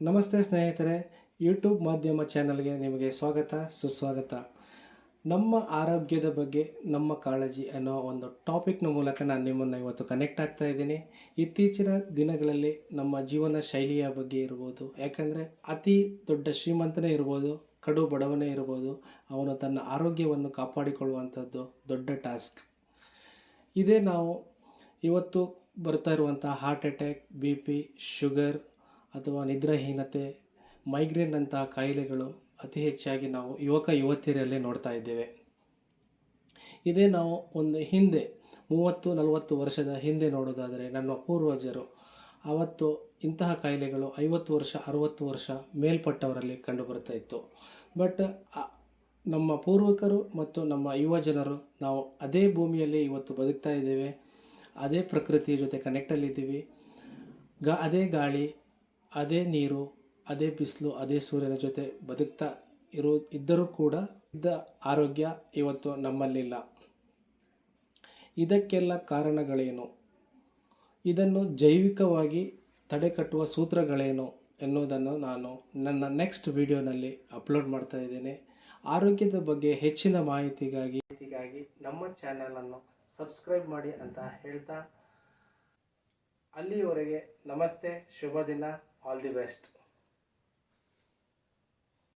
ನಮಸ್ತೆ ಸ್ನೇಹಿತರೆ ಯೂಟ್ಯೂಬ್ ಮಾಧ್ಯಮ ಚಾನಲ್ಗೆ ನಿಮಗೆ ಸ್ವಾಗತ, ಸುಸ್ವಾಗತ. ನಮ್ಮ ಆರೋಗ್ಯದ ಬಗ್ಗೆ, ನಮ್ಮ ಕಾಳಜಿ ಅನ್ನೋ ಒಂದು ಟಾಪಿಕ್ನ ಮೂಲಕ ನಾನು ನಿಮ್ಮನ್ನು ಇವತ್ತು ಕನೆಕ್ಟ್ ಆಗ್ತಾ ಇದ್ದೀನಿ. ಇತ್ತೀಚಿನ ದಿನಗಳಲ್ಲಿ ನಮ್ಮ ಜೀವನ ಶೈಲಿಯ ಬಗ್ಗೆ ಇರ್ಬೋದು, ಯಾಕಂದರೆ ಅತಿ ದೊಡ್ಡ ಶ್ರೀಮಂತನೇ ಇರ್ಬೋದು, ಕಡು ಬಡವನೇ ಇರ್ಬೋದು, ಅವನು ತನ್ನ ಆರೋಗ್ಯವನ್ನು ಕಾಪಾಡಿಕೊಳ್ಳುವಂಥದ್ದು ದೊಡ್ಡ ಟಾಸ್ಕ್ ಇದೇ ನಾವು ಇವತ್ತು ಬರ್ತಾ ಇರುವಂಥ heart attack B P sugar ಅಥವಾ ನಿದ್ರಾಹೀನತೆ ಮೈಗ್ರೇನ್ನಂತಹ ಕಾಯಿಲೆಗಳು ಅತಿ ಹೆಚ್ಚಾಗಿ ನಾವು ಯುವಕ ಯುವತಿಯರಲ್ಲಿ ನೋಡ್ತಾ ಇದ್ದೇವೆ. ಇದೇ ನಾವು ಒಂದು ಹಿಂದೆ ಮೂವತ್ತು ನಲವತ್ತು ವರ್ಷದ ಹಿಂದೆ ನೋಡೋದಾದರೆ ನಮ್ಮ ಪೂರ್ವಜರು ಆವತ್ತು ಇಂತಹ ಕಾಯಿಲೆಗಳು ಐವತ್ತು ವರ್ಷ, ಅರುವತ್ತು ವರ್ಷ ಮೇಲ್ಪಟ್ಟವರಲ್ಲಿ ಕಂಡುಬರ್ತಾ ಇತ್ತು. ಬಟ್ ನಮ್ಮ ಪೂರ್ವಿಕರು ಮತ್ತು ನಮ್ಮ ಯುವ ಜನರು ನಾವು ಅದೇ ಭೂಮಿಯಲ್ಲಿ ಇವತ್ತು ಬದುಕ್ತಾ ಇದ್ದೇವೆ. ಅದೇ ಪ್ರಕೃತಿಯ ಜೊತೆ ಕನೆಕ್ಟಲ್ಲಿದ್ದೀವಿ ಗಾ, ಅದೇ ಗಾಳಿ ಅದೇ ನೀರು, ಅದೇ ಬಿಸಿಲು, ಅದೇ ಸೂರ್ಯನ ಜೊತೆ ಬದುಕ್ತಾ ಇರೋ, ಇದ್ದರೂ ಕೂಡ ಇದ್ದ ಆರೋಗ್ಯ ಇವತ್ತು ನಮ್ಮಲ್ಲಿಲ್ಲ. ಇದಕ್ಕೆಲ್ಲ ಕಾರಣಗಳೇನು? ಇದನ್ನು ಜೈವಿಕವಾಗಿ ತಡೆಗಟ್ಟುವ ಸೂತ್ರಗಳೇನು ಎನ್ನುವುದನ್ನು ನಾನು ನನ್ನ ನೆಕ್ಸ್ಟ್ ವಿಡಿಯೋನಲ್ಲಿ ಅಪ್ಲೋಡ್ ಮಾಡ್ತಾ ಇದ್ದೇನೆ. ಆರೋಗ್ಯದ ಬಗ್ಗೆ ಹೆಚ್ಚಿನ ಮಾಹಿತಿಗಾಗಿ ನಮ್ಮ ಚಾನಲನ್ನು ಸಬ್ಸ್ಕ್ರೈಬ್ ಮಾಡಿ ಅಂತ ಹೇಳ್ತಾ ಅಲ್ಲಿಯವರೆಗೆ ನಮಸ್ತೆ ಶುಭ ದಿನ ಆಲ್ ದಿ ಬೆಸ್ಟ್